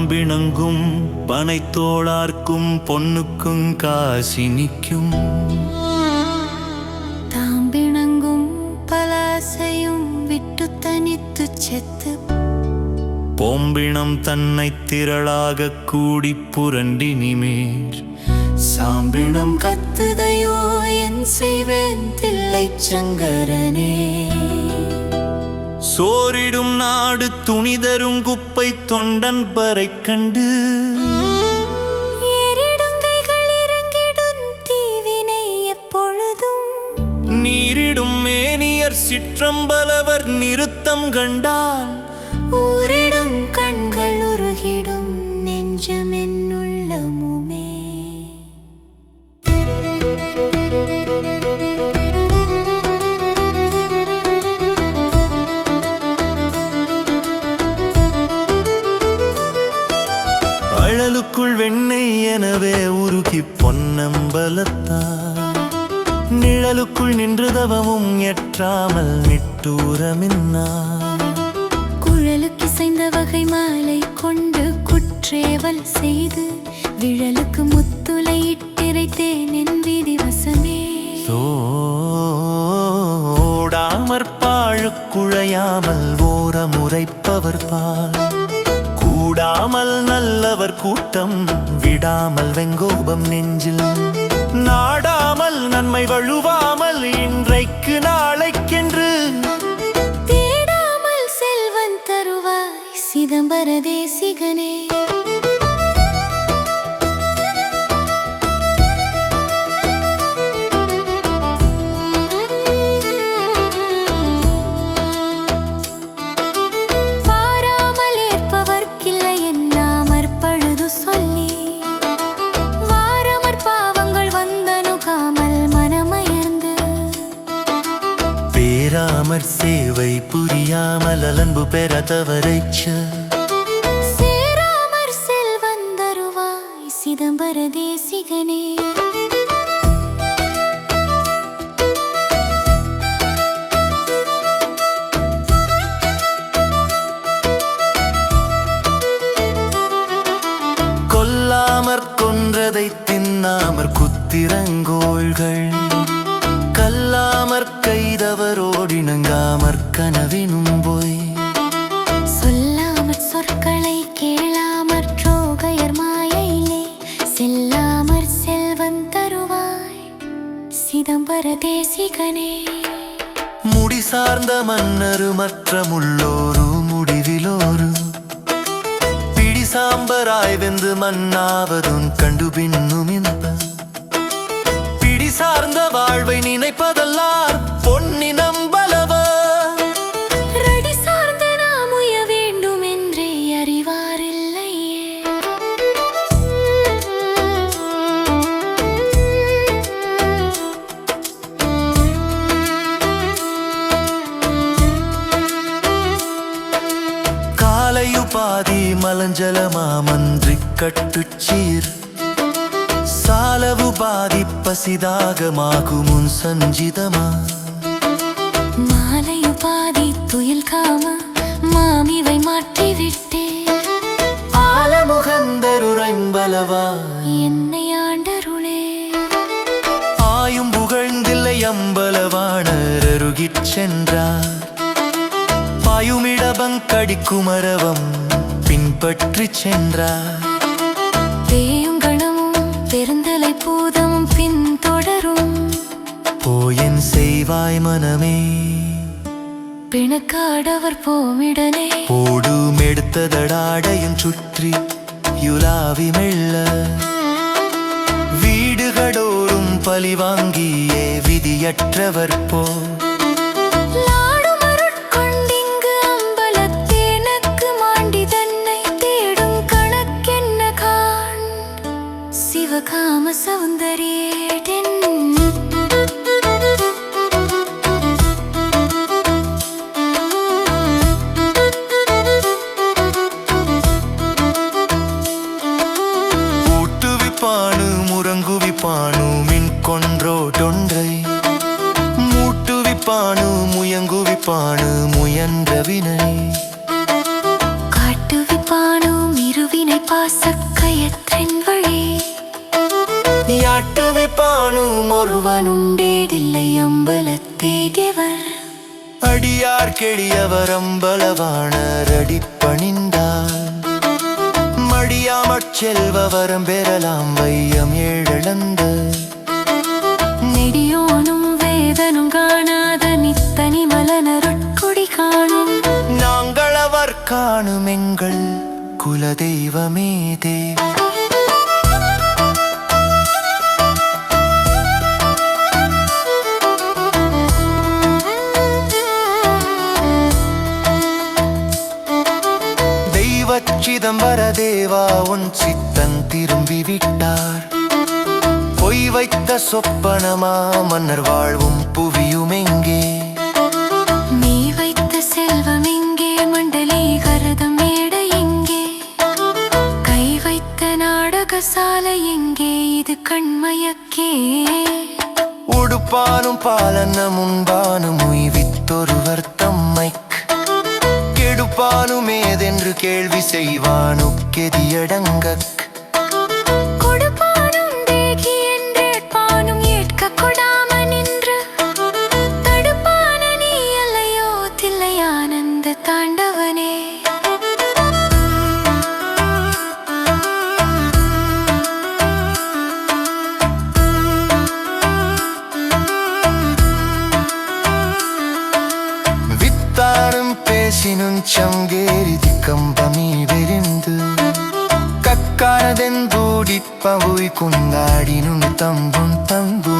பாம்பிணங்கும் பனைத்தோளார்க்கும் பொன்னுக்கும் காசி நிற்கும். தாம்பிணங்கும் பலாசையும் விட்டு தனித்து செத்து. போம்பிணம் தன்னை திரளாக கூடி புரண்டினிமேர் சாம்பிணம் கத்துதையோ என் செய்வேன் தில்லை சங்கரனே. சோரிடும் நாடு துணிதரும் குப்பை தொண்டன் பறை கண்டு. நீரிடும் மேனியர் சிற்றம்பலவர் நிறுத்தம் கண்டால். ஊரிடும் நின்று தவமும் எற்றாமல் நிட்டூரமின்னார் குழலுக்கு இசைந்த வகை மாலை கொண்டு குற்றேவல் செய்து விழலுக்கு முத்துளை இட்டிரைத்தேன் என் விதி வசமே. சோடாமற் பாழு குழையாமல் ஓரமுறைப்பவர் பால். கூடாமல் நல்லவர் கூட்டம் விடாமல் வெங்கோபம் நெஞ்சில். நன்மை வழுவாமல் இன்றை பேராமற் சேவை புரியாமல் அலன்பு பெற தவறைச்ச சேராமற் செல்வன் தருவாய் சிதம்பர தேசிகனே. கொல்லாமற் கொன்றதை தின்னாமற் குத்திரங்கோள்கள். கல்லாமற் கைதவரோடிணங்காமற் கனவினும் போய். சொல்லாமற் சொற்களை கேளாமற் ட்ரோகையர் மாயையிலே செல்லாமற் செல்வன் தருவாய். சிதம்பர தேசிகனே. முடி சார்ந்த மன்னரு மற்ற முள்ளோரு முடிவிலோரு. பிடி சாம்பராய் வெந்து மன்னாவதும் கண்டு பின்னும் இன்ப பிடி சார்ந்த வாழ்வை நினைப்பதல்லார் காலையுபாதி மலஞ்சலமாமன்றி கட்டுச்சீர் சாலவு பாதி பசிதாகமாகுமுன் சஞ்சிதமா. மாலையுபாதி துயில் காம மாமிவை மாற்றிவிட்டே ஆலமுகந்தருரைம்பலவா. என்னை ஆண்டருளே. ஆயும் புகழ்ந்தில்லை அம்பலவாணர் அருகிற் சென்றார் பேயும் கணமும் பெருந்தலை பூதமும் பின்தொடரும் போயன் செய்வாய் மனமே. பிணக்காடவர் போமிடனே. ஓடும் எடுத்ததடாடையும் சுற்றி யுலாவி மெல்ல. வீடுகடோறும் பழி வாங்கியே விதியற்றவர் போ ஊட்டுவிப்பானு முரங்குவிப்பானு மின் கொன்றோடொன்றை மூட்டுவிப்பானு முயங்குவிப்பானு முயன்ற வினை. காட்டுவிப்பானும் இருவினை துணை பாசக்கயத்தின் வழி. யாட்டுவிப்பானும் ஒருவனுண்டேதில்லை அம்பலத்தேடியவர் அடியார் கெளியவர் அம்பலவாணர் அடிப்பணிந்தார் மடியாமற் செல்வவரம் பெறலாம் வையம் ஏழந்த நெடியோனும் வேதனும் காணாத நித்தனி மலனருட்குடி காணும். நாங்கள் அவர் காணும் எங்கள் குலதெய்வமே தேவ தெய்வ சிதம்பர தேவா உன் சித்தன் திரும்பி விட்டார். பொய் வைத்த சொப்பனமா மன்னர் வாழ்வும் புவியும் எங்கே? நீ வைத்த செல்வம் எங்கே? மண்டலீகரதம் மேட எங்கே? கை வைத்த நாடகசாலை எங்கே? இது கண்மயக்கே. உடுப்பானும் பாலன முன்பானும் அல்லையோ தில்லையானந்த தாண்டவனே. பேசினும் சங்கேரி കമ്പമീ വെരിന്ത് കക്കാരതെന്തോടിപ്പവോയ് കുന്താടിനും തമ്പും തമ്പു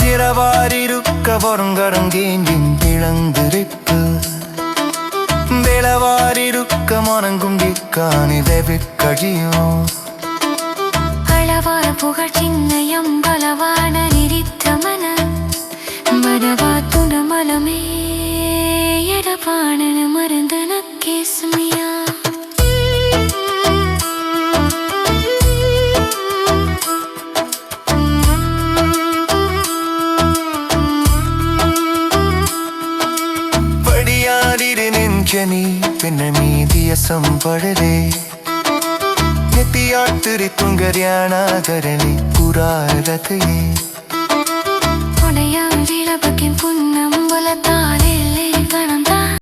சிறவாரிருக்க பொறங்கரங்கேஞ்சின் இழந்திருப்பு விளவாரிருக்க மணங்கும் இக்காணி வெவிக்கழியும் പറപ്പുകൾ ചിന്നയം ബലവാണ നിരിദ്ധമന. മരവാത്തുണ മലമേയടപാണന മരുന്തന കേസ്മിയ. നെഞ്ചനി പിന്നെ മീതിയ സംപടരേ നെട്ടിയാത്തിരി തുങ്കര്യാണാകരണി പുരാരതയെ കൊടയാഴിളപക്കിൻ പുന്നമ്പുല താരല്ലേ കണം